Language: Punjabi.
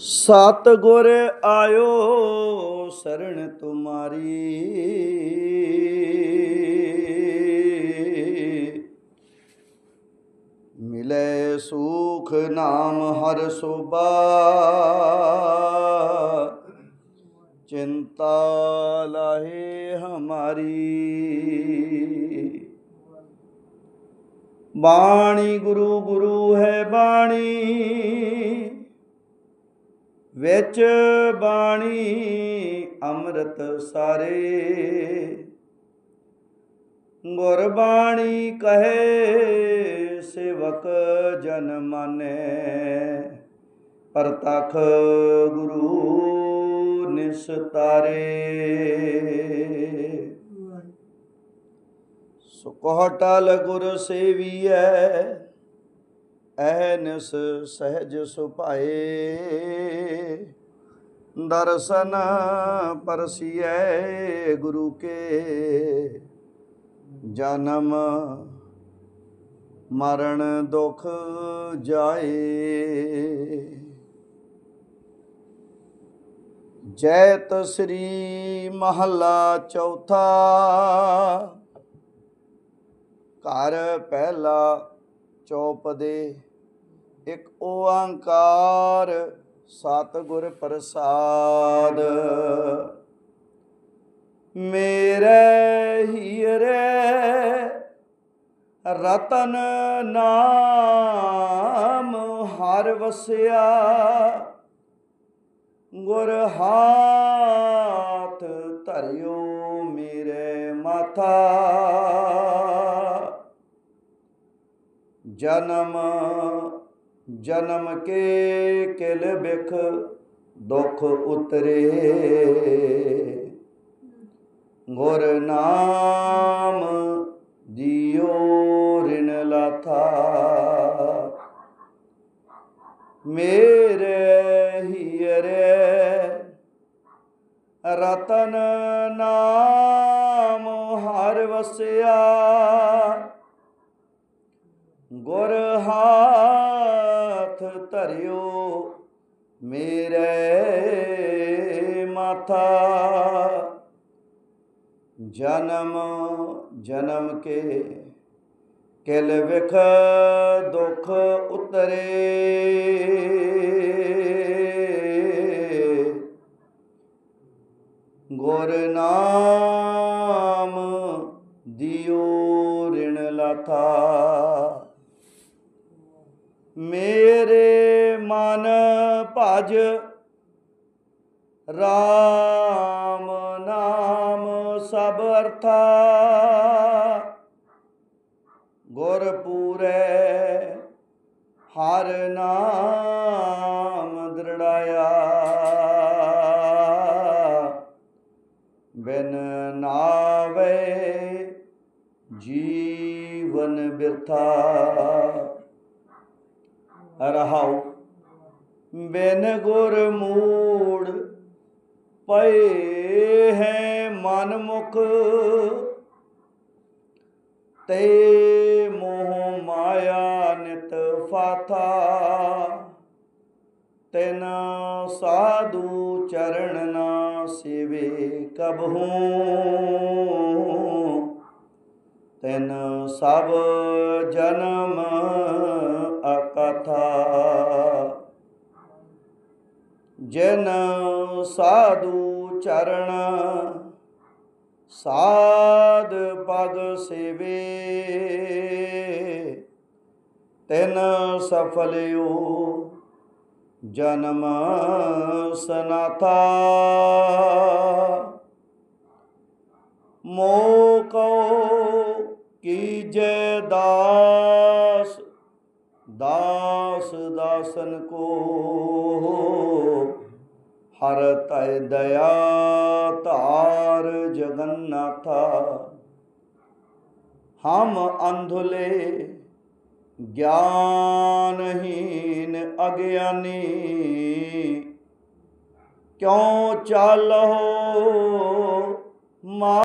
ਸਤ ਗੁਰ ਆਇਓ ਸਰਣ ਤੁਮਾਰੀ। ਮਿਲੇ ਸੁਖ ਨਾਮ ਹਰ ਸੁਬਾ। ਚਿੰਤਾ ਲਾਹੇ ਹਮਾਰੀ। ਬਾਣੀ ਗੁਰੂ ਗੁਰੂ ਹੈ ਬਾਣੀ। ਵਿੱਚ ਬਾਣੀ ਅੰਮ੍ਰਿਤ ਸਾਰੇ। ਗੁਰਬਾਣੀ ਕਹੇ ਸੇਵਕ ਜਨ ਮਾਨੈ। ਪਰਤਖ ਗੁਰੂ ਨਿਸਤਾਰੇ ਸੁਕਹਟਲ ਗੁਰ ਸੇਵੀਐ ਐਨਸ ਸਹਿਜ ਸੁਭਾਏ, ਦਰਸ਼ਨ ਪਰਸੀਐ ਗੁਰੂ ਕੇ। ਜਨਮ ਮਰਨ ਦੁਖ ਜਾਏ। ਜੈਤ ਸ੍ਰੀ ਮਹੱਲਾ ਚੌਥਾ, ਘਰ ਪਹਿਲਾ ਚੌਪ ਦੇ ਇੱਕ ਓੰਕਾਰ ਸਤਿਗੁਰ ਪ੍ਰਸਾਦ। ਮੇਰੇ ਹੀਰੇ ਰਤਨ ਨਾਮ ਹਰ ਵਸਿਆ, ਗੁਰ ਹਾਥ ਧਰਿਓ ਮੇਰੇ ਮਾਥਾ। ਜਨਮ ਜਨਮ ਕੇ ਕਿਲ ਬਿਖ ਦੁਖ ਉਤਰੇ। ਗੁਰ ਨਾਮ ਦਿਓ ਰਿਨ ਲਾਥਾ। ਮੇਰੇ ਹੀਰੇ ਰਤਨ ਨਾਮ ਹਰ ਵਸਿਆ। ਗੁਰ ਹਾਥ ਧਰਿਓ ਮੇਰੇ ਮਾਥਾ ਜਨਮ ਜਨਮ ਕੇ ਕਿਲ ਵਿਖ ਦੁਖ ਉਤਰੇ ਗੁਰ ਨਾਮ ਦਿਓ ਰਿਣ ਲਾਥਾ ਮੇਰੇ ਮਨ ਭਜ RAM ਨਾਮ ਸਭ ਅਰਥਾ। ਗੁਰ ਪੂਰੈ ਹਰ ਨਾਮ ਦ੍ਰਿੜਾਇਆ। ਬਿਨ ਨਾਵੇ ਜੀਵਨ ਬਿਰਥਾ। ਰਹਾਉ। ਬਿਨ ਗੁਰ ਮੂੜ ਪਏ ਹੈ ਮਨ ਮੁਖ। ਤੇ ਮੋਹ ਮਾਇਆ ਨਿਤ ਫਾਥਾ। ਤੈਨ ਸਾਧੂ ਚਰਨ ਨਾ ਸੇਵੇ ਕਬਹੂ ਤਿਨ ਸਭ ਜਨਮ ਜਨ ਸਾਧੂ ਚਰਨ, ਸਾਧ ਪਗ ਸੇਵੇ। ਤਿਨ ਸਫਲਿਓ ਜਨਮ ਸਨਾਥਾ। ਮੋਕੋ ਕੀਜੈ ਦਾਸ ਦਾਸ ਦਾਸਨ ਕੋ। ਹਰ ਤੈ ਦਇਆ ਧਾਰ ਜਗਨਨਾਥਾ। ਹਮ ਅੰਧੁਲੇ ਗਿਆਨਹੀਨ ਅਗਿਆਨੀ। ਕਿਉਂ ਚਾਲੋ ਮਾ